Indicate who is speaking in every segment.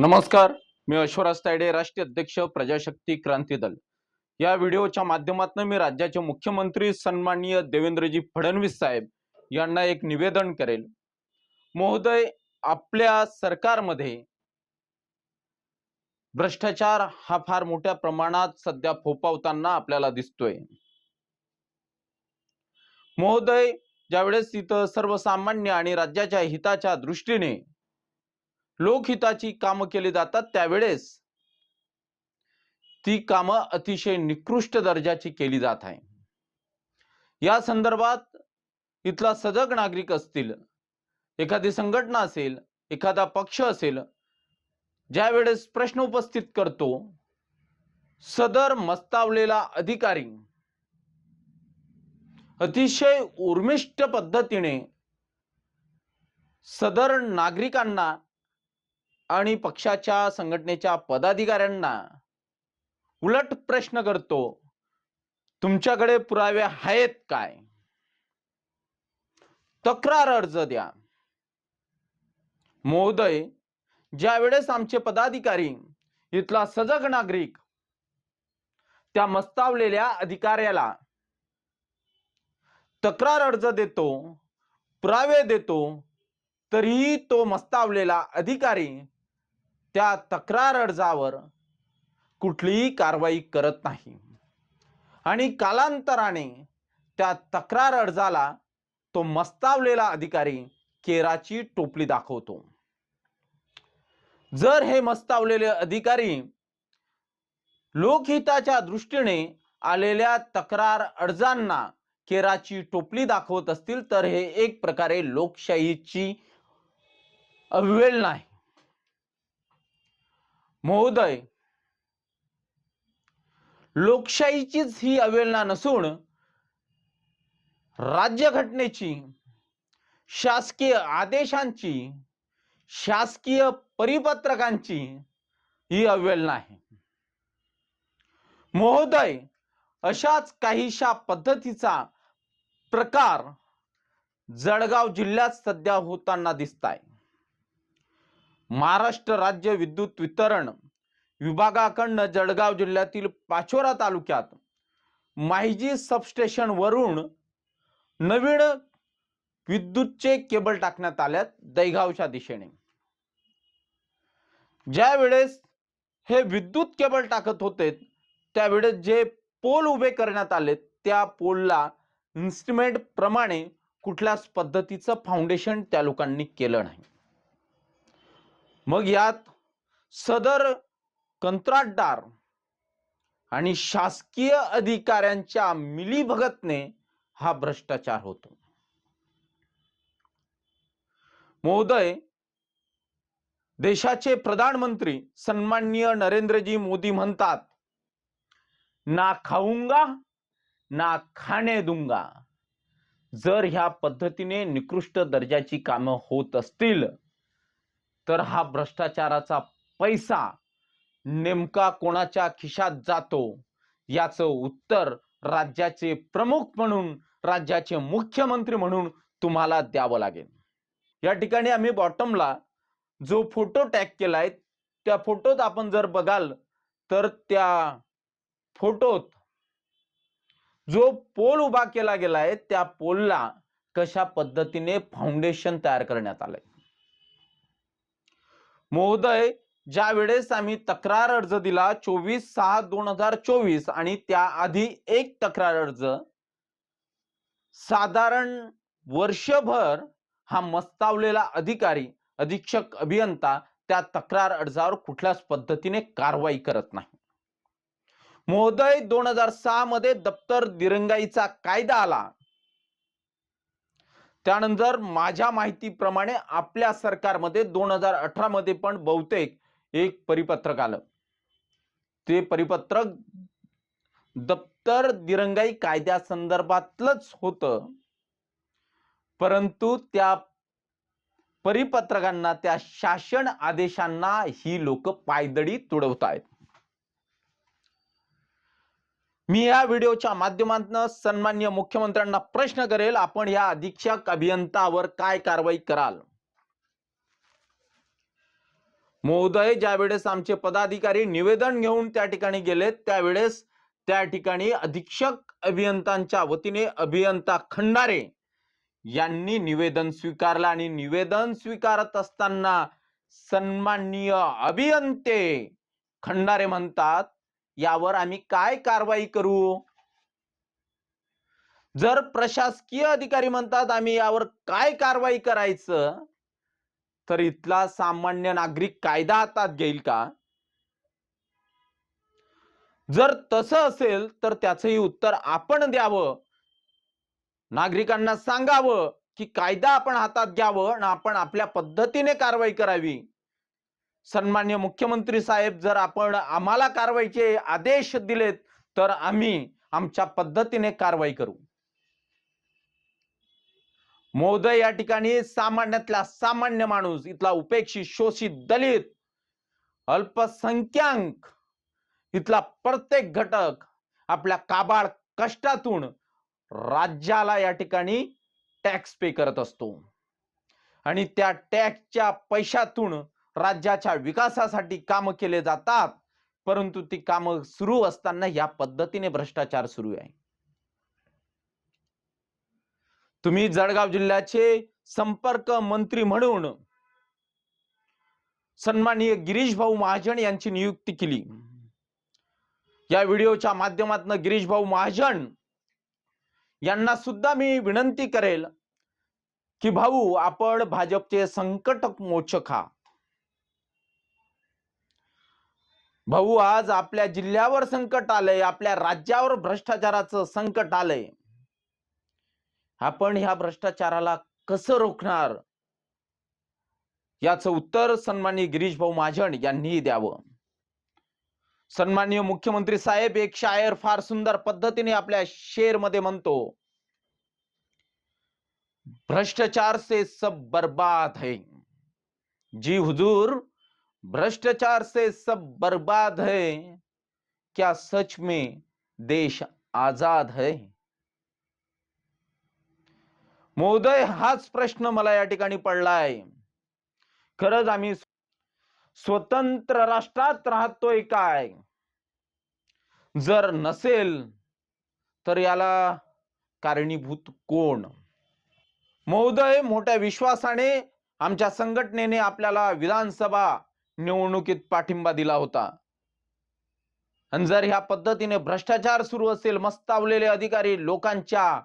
Speaker 1: नमस्कार मी अश्वराज तायडे राष्ट्रीय अध्यक्ष प्रजाशक्ती क्रांती दल. या व्हिडिओच्या माध्यमातून मी राज्याचे मुख्यमंत्री सन्माननीय देवेंद्रजी फडणवीस साहेब यांना एक निवेदन करेल. महोदय आपल्या सरकारमध्ये भ्रष्टाचार हा फार मोठ्या प्रमाणात सध्या फोपावताना आपल्याला दिसतोय. महोदय ज्यावेळेस तिथं सर्वसामान्य आणि राज्याच्या हिताच्या दृष्टीने लोकहिताची कामं केली जातात त्यावेळेस ती कामं अतिशय निकृष्ट दर्जाची केली जात आहे. या संदर्भात इथला सजग नागरिक असतील एखादी संघटना असेल एखादा पक्ष असेल ज्या वेळेस प्रश्न उपस्थित करतो सदर मस्तावलेला अधिकारी अतिशय उर्मिष्ट पद्धतीने सदर नागरिकांना आणि पक्षाच्या संघटनेच्या पदाधिकाऱ्यांना उलट प्रश्न करतो तुमच्याकडे पुरावे आहेत काय? तक्रार अर्ज द्या. महोदय ज्या वेळेस आमचे पदाधिकारी इथला सजग नागरिक त्या मस्तावलेल्या अधिकाऱ्याला तक्रार अर्ज देतो पुरावे देतो तरीही तो मस्तावलेला अधिकारी त्या तक्रार अर्जावर कुठलीही कारवाई करत नाही. आणि कालांतराने त्या तक्रार अर्जाला तो मस्तावलेला अधिकारी केराची टोपली दाखवतो. जर हे मस्तावलेले अधिकारी लोकहिताच्या दृष्टीने आलेल्या तक्रार अर्जांना केराची टोपली दाखवत असतील तर हे एक प्रकारे लोकशाहीची अव्वेल नाही. महोदय लोकशाहीचीच ही अवहेलना नसून राज्यघटनेची शासकीय आदेशांची शासकीय परिपत्रकांची ही अवहेलना आहे. महोदय अशाच काहीशा पद्धतीचा प्रकार जळगाव जिल्ह्यात सध्या होताना दिसत आहे महाराष्ट्र राज्य विद्युत वितरण विभागाकडनं जळगाव जिल्ह्यातील पाचोरा तालुक्यात माहिजी सबस्टेशनवरून नवीन विद्युतचे केबल टाकण्यात आल्यात दैगावच्या दिशेने. ज्या वेळेस हे विद्युत केबल टाकत होते त्यावेळेस जे पोल उभे करण्यात आले त्या पोलला इन्स्ट्रुमेंट प्रमाणे कुठल्याच पद्धतीचं फाउंडेशन त्या लोकांनी केलं नाही. मग यात सदर कंत्राटदार आणि शासकीय अधिकाऱ्यांच्या मिलीभगतने हा भ्रष्टाचार होतो. महोदय देशाचे प्रधानमंत्री सन्माननीय नरेंद्रजी मोदी म्हणतात ना खाऊंगा ना खाणे दुंगा. जर ह्या पद्धतीने निकृष्ट दर्जाची कामं होत असतील तर हा भ्रष्टाचाराचा पैसा नेमका कोणाच्या खिशात जातो? याचं उत्तर राज्याचे प्रमुख म्हणून राज्याचे मुख्यमंत्री म्हणून तुम्हाला द्यावं लागेल. या ठिकाणी आम्ही बॉटमला जो फोटो टॅग केलाय त्या फोटोत आपण जर बघाल तर त्या फोटोत जो पोल उभा केला गेलाय त्या पोलला कशा पद्धतीने फाउंडेशन तयार करण्यात आलंय? महोदय ज्या वेळेस आम्ही तक्रार अर्ज दिला चोवीस सहा दोन हजार चोवीस आणि त्याआधी एक तक्रार अर्ज साधारण वर्षभर हा मस्तावलेला अधिकारी अधीक्षक अभियंता त्या तक्रार अर्जावर कुठल्याच पद्धतीने कारवाई करत नाही. महोदय दोन हजार सहा मध्ये दप्तर दिरंगाईचा कायदा आला. त्यानंतर माझ्या माहितीप्रमाणे आपल्या सरकारमध्ये दोन हजार अठरा मध्ये पण बहुतेक एक परिपत्रक आलं. ते परिपत्रक दप्तर दिरंगाई कायद्यासंदर्भातलंच होतं. परंतु त्या परिपत्रकांना त्या शासन आदेशांना ही लोक पायदळी तुडवत आहेत मी या व्हिडिओच्या माध्यमातून सन्मान्य मुख्यमंत्र्यांना प्रश्न करेल आपण या अधीक्षक अभियंतावर काय कारवाई कराल? महोदय ज्या वेळेस आमचे पदाधिकारी निवेदन घेऊन त्या ठिकाणी गेलेत त्यावेळेस त्या ठिकाणी अधीक्षक अभियंत्यांच्या वतीने अभियंता खंडारे यांनी निवेदन स्वीकारलं आणि निवेदन स्वीकारत असताना सन्माननीय अभियंते खंडारे म्हणतात यावर आम्ही काय कारवाई करू? जर प्रशासकीय अधिकारी म्हणतात आम्ही यावर काय कारवाई करायचं तर इथला सामान्य नागरिक कायदा हातात घेईल का? जर तसं असेल तर त्याचंही उत्तर आपण द्यावं. नागरिकांना सांगावं की कायदा आपण हातात घ्यावं आणि आपण आपल्या पद्धतीने कारवाई करावी. सन्मान्य मुख्यमंत्री साहेब जर आपण आम्हाला कारवाईचे आदेश दिलेत तर आम्ही आमच्या पद्धतीने कारवाई करू. महोदय या ठिकाणी सामान्यातला सामान्य माणूस इथला उपेक्षित शोषित दलित अल्पसंख्याक इथला प्रत्येक घटक आपल्या काबाळ कष्टातून राज्याला या ठिकाणी टॅक्स पे करत असतो. आणि त्या टॅक्सच्या पैशातून राज्याच्या विकासासाठी काम केले जातात परंतु ती कामं सुरू असताना या पद्धतीने भ्रष्टाचार सुरू आहे. तुम्ही जळगाव जिल्ह्याचे संपर्क मंत्री म्हणून सन्माननीय गिरीश भाऊ महाजन यांची नियुक्ती केली. या व्हिडिओच्या माध्यमातून गिरीश भाऊ महाजन यांना सुद्धा मी विनंती करेल की भाऊ आपण भाजपचे संकट मोचक हा भाऊ आज आपल्या जिल्ह्यावर संकट आलंय आपल्या राज्यावर भ्रष्टाचाराचं संकट आलंय. आपण ह्या भ्रष्टाचाराला कसं रोखणार? याचं उत्तर सन्माननीय गिरीश भाऊ महाजन यांनीही द्यावं. सन्माननीय मुख्यमंत्री साहेब एक शायर फार सुंदर पद्धतीने आपल्या शेरमध्ये म्हणतो भ्रष्टाचार से सब बर्बाद है. जी हुजूर भ्रष्टाचार से सब बर्बाद है। क्या सच में देश आजाद है? महोदय हाच प्रश्न मला या ठिकाणी पडलाय. खरंच आम्ही स्वतंत्र राष्ट्रात राहतोय काय? जर नसेल तर याला कारणीभूत कोण? महोदय मोठ्या विश्वासाने आमच्या संघटनेने आपल्याला विधानसभा निवडणुकीत पाठिंबा दिला होता. आणि जर ह्या पद्धतीने भ्रष्टाचार सुरू असेल मस्तावलेले अधिकारी लोकांच्या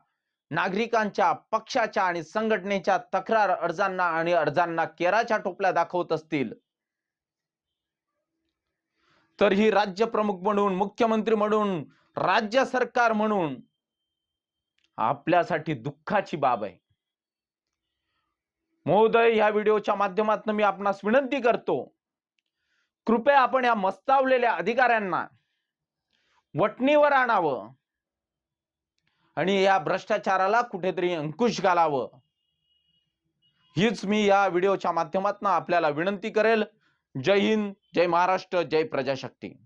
Speaker 1: नागरिकांच्या पक्षाच्या आणि संघटनेच्या तक्रार अर्जांना आणि अर्जांना केराच्या टोपल्या दाखवत असतील. तर ही राज्य प्रमुख म्हणून मुख्यमंत्री म्हणून राज्य सरकार म्हणून आपल्यासाठी दुःखाची बाब आहे. महोदय ह्या व्हिडिओच्या माध्यमातून मी आपणास विनंती करतो कृपया आपण या मस्तावलेल्या अधिकाऱ्यांना वटणीवर आणावं आणि या भ्रष्टाचाराला कुठेतरी अंकुश घालावं. हीच मी या व्हिडिओच्या माध्यमातून आपल्याला विनंती करेल. जय हिंद जय महाराष्ट्र जय प्रजाशक्ती.